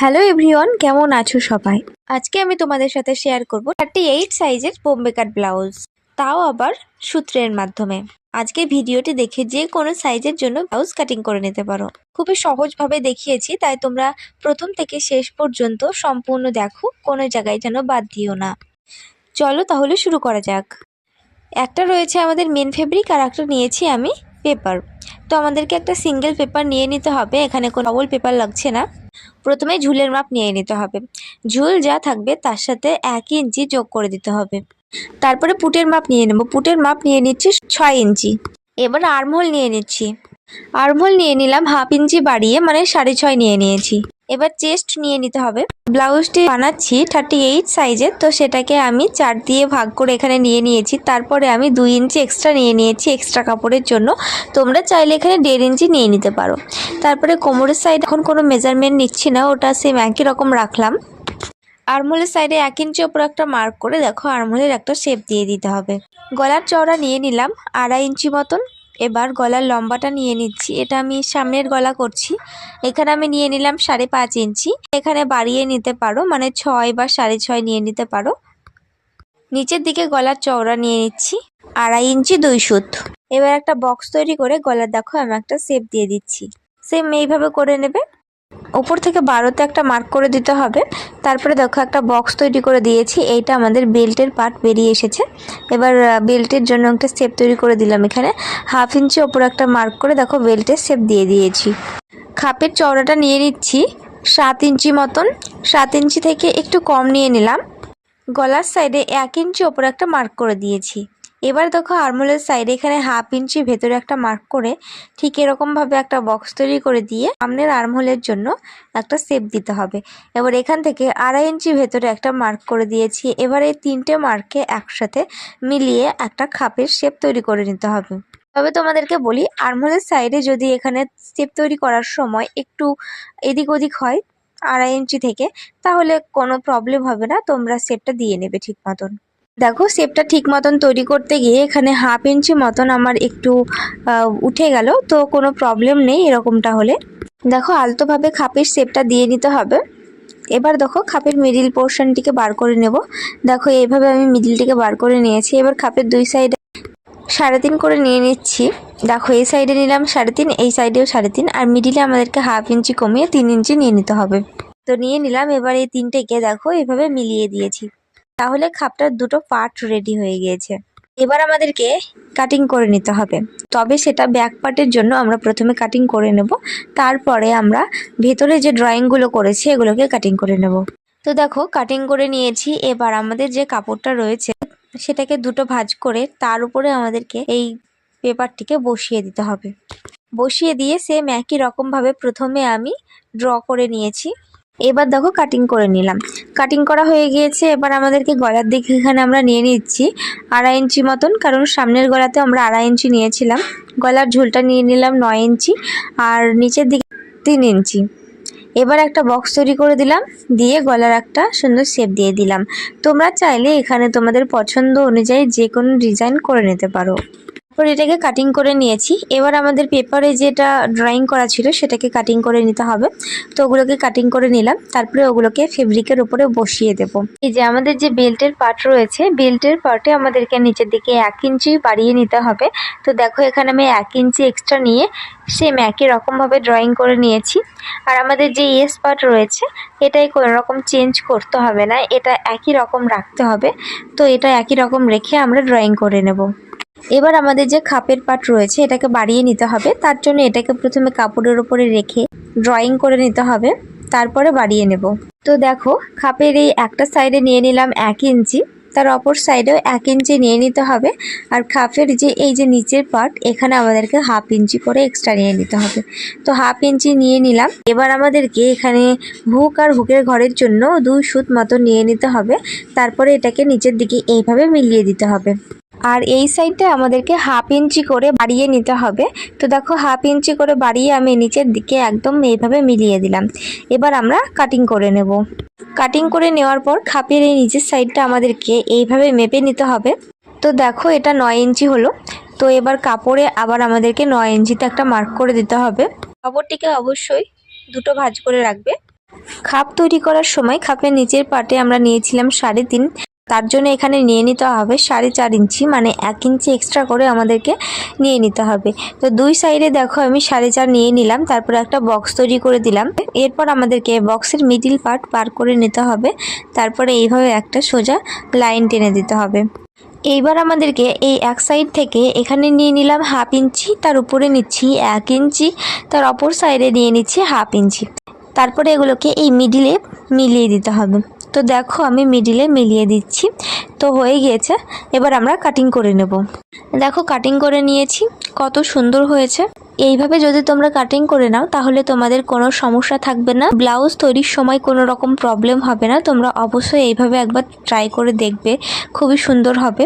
Hello everyone, কেমন আছো সবাই? আজকে আমি তোমাদের সাথে শেয়ার করব থার্টি এইট সাইজের বোম্বে কাট ব্লাউজ তাও আবার সূত্রের মাধ্যমে। আজকে ভিডিওটি দেখে যে কোনো সাইজের জন্য ব্লাউজ কাটিং করে নিতে পারো। খুবই সহজভাবে দেখিয়েছি, তাই তোমরা প্রথম থেকে শেষ পর্যন্ত সম্পূর্ণ দেখো, কোনো জায়গায় যেন বাদ দিও না। চলো তাহলে শুরু করা যাক। একটা রয়েছে আমাদের মেন ফেব্রিক আর একটা নিয়েছি আমি পেপার তো আমাদেরকে একটা সিঙ্গেল পেপার নিয়ে নিতে হবে, এখানে কোনো ডবল পেপার লাগছে না। প্রথমে ঝুলের মাপ নিয়ে নিতে হবে। ঝুল যা থাকবে তার সাথে এক ইঞ্চি যোগ করে দিতে হবে। তারপরে পুটের মাপ নিয়ে নেব। পুটের মাপ নিয়ে নিচ্ছি ছয় ইঞ্চি। এবার আর্মহোল নিয়ে নিচ্ছি। আর্মহোল নিয়ে নিলাম হাফ ইঞ্চি বাড়িয়ে মানে সাড়ে ছয় নিয়ে নিয়েছি। এবার চেস্ট নিয়ে নিতে হবে। ব্লাউজটি বানাচ্ছি থার্টি এইট সাইজের তো সেটাকে আমি চার দিয়ে ভাগ করে এখানে নিয়ে নিয়েছি। তারপরে আমি দুই ইঞ্চি এক্সট্রা নিয়ে নিয়েছি এক্সট্রা কাপড়ের জন্য। তোমরা চাইলে এখানে দেড় ইঞ্চি নিয়ে নিতে পারো। তারপরে কোমরের সাইড এখন কোনো মেজারমেন্ট নিচ্ছি না, ওটা সেম একই রকম রাখলাম। আরমোলের সাইডে এক ইঞ্চি ওপর একটা মার্ক করে দেখো, আরমোলের একটা শেপ দিয়ে দিতে হবে। গলার চওড়া নিয়ে নিলাম, আড়াই ইঞ্চি মতন। এবার গলার লম্বাটা নিয়ে নিচ্ছি, এটা আমি সামনের গলা করছি। এখানে আমি নিয়ে নিলাম সাড়ে পাঁচ ইঞ্চি এখানে বাড়িয়ে নিতে পারো মানে ছয় বা সাড়ে ছয় নিয়ে নিতে পারো। নিচের দিকে গলার চওড়া নিয়ে নিচ্ছি, আড়াই ইঞ্চি দুই সুত। এবার একটা বক্স তৈরি করে গলার দেখো, আমি একটা শেপ দিয়ে দিচ্ছি। সেম এইভাবে করে নেবে। ওপর থেকে বারোতে একটা মার্ক করে দিতে হবে। তারপরে দেখো একটা বক্স তৈরি করে দিয়েছি। এইটা আমাদের বেল্টের পার্ট বেরিয়ে এসেছে। এবার বেল্টের জন্য একটা শেপ তৈরি করে দিলাম এখানে। হাফ ইঞ্চি ওপর একটা মার্ক করে দেখো বেল্টের শেপ দিয়ে দিয়েছি। খাপের চওড়াটা নিয়ে নিচ্ছি। সাত ইঞ্চি মতন। সাত ইঞ্চি থেকে একটু কম নিয়ে নিলাম। গলার সাইডে এক ইঞ্চি ওপর একটা মার্ক করে দিয়েছি। এবার দেখো আরমোলের সাইডে এখানে হাফ ইঞ্চি ভেতরে একটা মার্ক করে ঠিক এরকমভাবে একটা বক্স তৈরি করে দিয়ে সামনের আর্মহোলের জন্য একটা শেপ দিতে হবে। এবার এখান থেকে আড়াই ইঞ্চি ভেতরে একটা মার্ক করে দিয়েছি। এবার এই তিনটে মার্কে একসাথে মিলিয়ে একটা খাপের শেপ তৈরি করে নিতে হবে। তবে তোমাদেরকে বলি আর্মহোলের সাইডে যদি এখানে শেপ তৈরি করার সময় একটু এদিক ওদিক হয় আড়াই ইঞ্চি থেকে, তাহলে কোনো প্রবলেম হবে না, তোমরা শেপটা দিয়ে নেবে ঠিক মতন। দেখো শেপটা ঠিক মতন তৈরি করতে গিয়ে এখানে হাফ ইঞ্চি মতন আমার একটু উঠে গেল, তো কোনো প্রবলেম নেই এরকমটা হলে। দেখো আলতোভাবে খাপের শেপটা দিয়ে নিতে হবে। এবার দেখো খাপের মিডিল পোর্শনটিকে বার করে নেব। দেখো এইভাবে আমি মিডিলটিকে বার করে নিয়েছি। এবার খাপের দুই সাইডে সাড়ে তিন করে নিয়ে নিচ্ছি। দেখো এই সাইডে নিলাম সাড়ে তিন, এই সাইডেও সাড়ে তিন, আর মিডিলে আমাদেরকে হাফ ইঞ্চি কমিয়ে তিন ইঞ্চি নিয়ে নিতে হবে। তো নিয়ে নিলাম, এবার এই তিনটেকে দেখো এইভাবে মিলিয়ে দিয়েছি। তাহলে খাপটার দুটো পার্ট রেডি হয়ে গিয়েছে। এবার আমাদেরকে কাটিং করে নিতে হবে। তবে সেটা ব্যাক পার্টের জন্য আমরা প্রথমে কাটিং করে নেব। তারপরে আমরা ভেতরে যে ড্রয়িংগুলো করেছি, এগুলোকে কাটিং করে নেব। তো দেখো কাটিং করে নিয়েছি। এবার আমাদের যে কাপড়টা রয়েছে, সেটাকে দুটো ভাজ করে তার উপরে আমাদেরকে এই পেপারটিকে বসিয়ে দিতে হবে। বসিয়ে দিয়ে সেম একই রকমভাবে প্রথমে আমি ড্র করে নিয়েছি। এবার দেখো কাটিং করে নিলাম। কাটিং করা হয়ে গিয়েছে, এবার আমাদেরকে গলার দিকে এখানে আমরা নিয়ে নিচ্ছি আড়াই ইঞ্চি মতন, কারণ সামনের গলাতে আমরা আড়াই ইঞ্চি নিয়েছিলাম। গলার ঝুলটা নিয়ে নিলাম নয় ইঞ্চি আর নিচের দিকে তিন ইঞ্চি। এবার একটা বক্স তৈরি করে দিলাম, দিয়ে গলার একটা সুন্দর শেপ দিয়ে দিলাম। তোমরা চাইলে এখানে তোমাদের পছন্দ অনুযায়ী যে কোনো ডিজাইন করে নিতে পারো। তারপর এটাকে কাটিং করে নিয়েছি। এবার আমাদের পেপারে যেটা ড্রয়িং করা ছিল, সেটাকে কাটিং করে নিতে হবে। তো ওগুলোকে কাটিং করে নিলাম। তারপরে ওগুলোকে ফেব্রিকের উপরে বসিয়ে দেব। এই যে আমাদের যে বেল্টের পার্ট রয়েছে বেল্টের পার্টে আমাদেরকে নিচের দিকে এক ইঞ্চি বাড়িয়ে নিতে হবে। তো দেখো, এখানে আমি এক ইঞ্চি এক্সট্রা নিয়ে সেম একই রকমভাবে ড্রয়িং করে নিয়েছি। আর আমাদের যে ইয়েস পার্ট রয়েছে, এটাই কোনো রকম চেঞ্জ করতে হবে না। এটা একই রকম রাখতে হবে। তো এটা একই রকম রেখে আমরা ড্রয়িং করে নেব। এবার আমাদের যে খাপের পার্ট রয়েছে, এটাকে বাড়িয়ে নিতে হবে। তার জন্য এটাকে প্রথমে কাপড়ের উপরে রেখে ড্রয়িং করে নিতে হবে। তারপরে বাড়িয়ে নেব। তো দেখো, খাপের এই একটা সাইডে নিয়ে নিলাম এক ইঞ্চি। তার অপর সাইডেও এক ইঞ্চি নিয়ে নিতে হবে। আর খাপের যে, এই যে নিচের পার্ট এখানে আমাদেরকে হাফ ইঞ্চি করে এক্সট্রা নিয়ে নিতে হবে। তো হাফ ইঞ্চি নিয়ে নিলাম। এবার আমাদেরকে এখানে হুক আর হুকের ঘরের জন্য দুই সুত মতো নিয়ে নিতে হবে। তারপরে এটাকে নিচের দিকে এইভাবে মিলিয়ে দিতে হবে। আর এই সাইডটা আমাদেরকে হাফ ইঞ্চি করে বাড়িয়ে নিতে হবে। তো দেখো, হাফ ইঞ্চি করে বাড়িয়ে আমি নিচের দিকে একদম এইভাবে মিলিয়ে দিলাম। এবার আমরা কাটিং করে নেব। কাটিং করে নেওয়ার পর খাপের এই নিচের সাইডটা আমাদেরকে এইভাবে মেপে নিতে হবে। তো দেখো, এটা নয় ইঞ্চি হলো। তো এবার কাপড়ে আবার আমাদেরকে নয় ইঞ্চিতে একটা মার্ক করে দিতে হবে। কাপড়টিকে অবশ্যই দুটো ভাজ করে রাখবে। খাপ তৈরি করার সময় খাপের নিচের পাটে আমরা নিয়েছিলাম সাড়ে তিন তার জন্য এখানে নিয়ে নিতে হবে সাড়ে চার ইঞ্চি মানে এক ইঞ্চি এক্সট্রা করে আমাদেরকে নিয়ে নিতে হবে। তো দুই সাইডে দেখো আমি সাড়ে চার নিয়ে নিলাম, তারপর একটা বক্স তৈরি করে দিলাম। এরপর আমাদেরকে বক্সের মিডিল পার্ট পার করে নিতে হবে, তারপরে এইভাবে একটা সোজা লাইন টেনে দিতে হবে। এইবার আমাদেরকে এই এক সাইড থেকে এখানে নিয়ে নিলাম হাফ ইঞ্চি, তার উপরে নিচ্ছি এক ইঞ্চি, তার অপর সাইডে নিয়ে নিচ্ছি হাফ ইঞ্চি। তারপরে এগুলোকে এই মিডিলে মিলিয়ে দিতে হবে। তো দেখো আমি মিডিলে মিলিয়ে দিচ্ছি। তো হয়ে গিয়েছে। এবার আমরা কাটিং করে নেব। দেখো কাটিং করে নিয়েছি। কত সুন্দর হয়েছে। এইভাবে যদি তোমরা কাটিং করে নাও, তাহলে তোমাদের কোনো সমস্যা থাকবে না। ব্লাউজ তৈরির সময় কোনো রকম প্রবলেম হবে না। তোমরা অবশ্যই এইভাবে একবার ট্রাই করে দেখবে। খুবই সুন্দর হবে।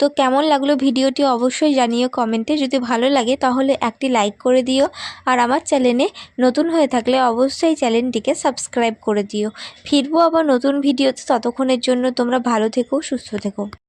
তো কেমন লাগল ভিডিওটি অবশ্যই জানিও কমেন্টে। যদি ভালো লাগে তাহলে একটি লাইক করে দিও। আর আমার চ্যানেলে নতুন হয়ে থাকলে অবশ্যই চ্যানেলটিকে সাবস্ক্রাইব করে দিও। ফিরবো আবার নতুন ভিডিওতে। ততক্ষণের জন্য তোমরা ভালো থেকো, সুস্থ থেকো।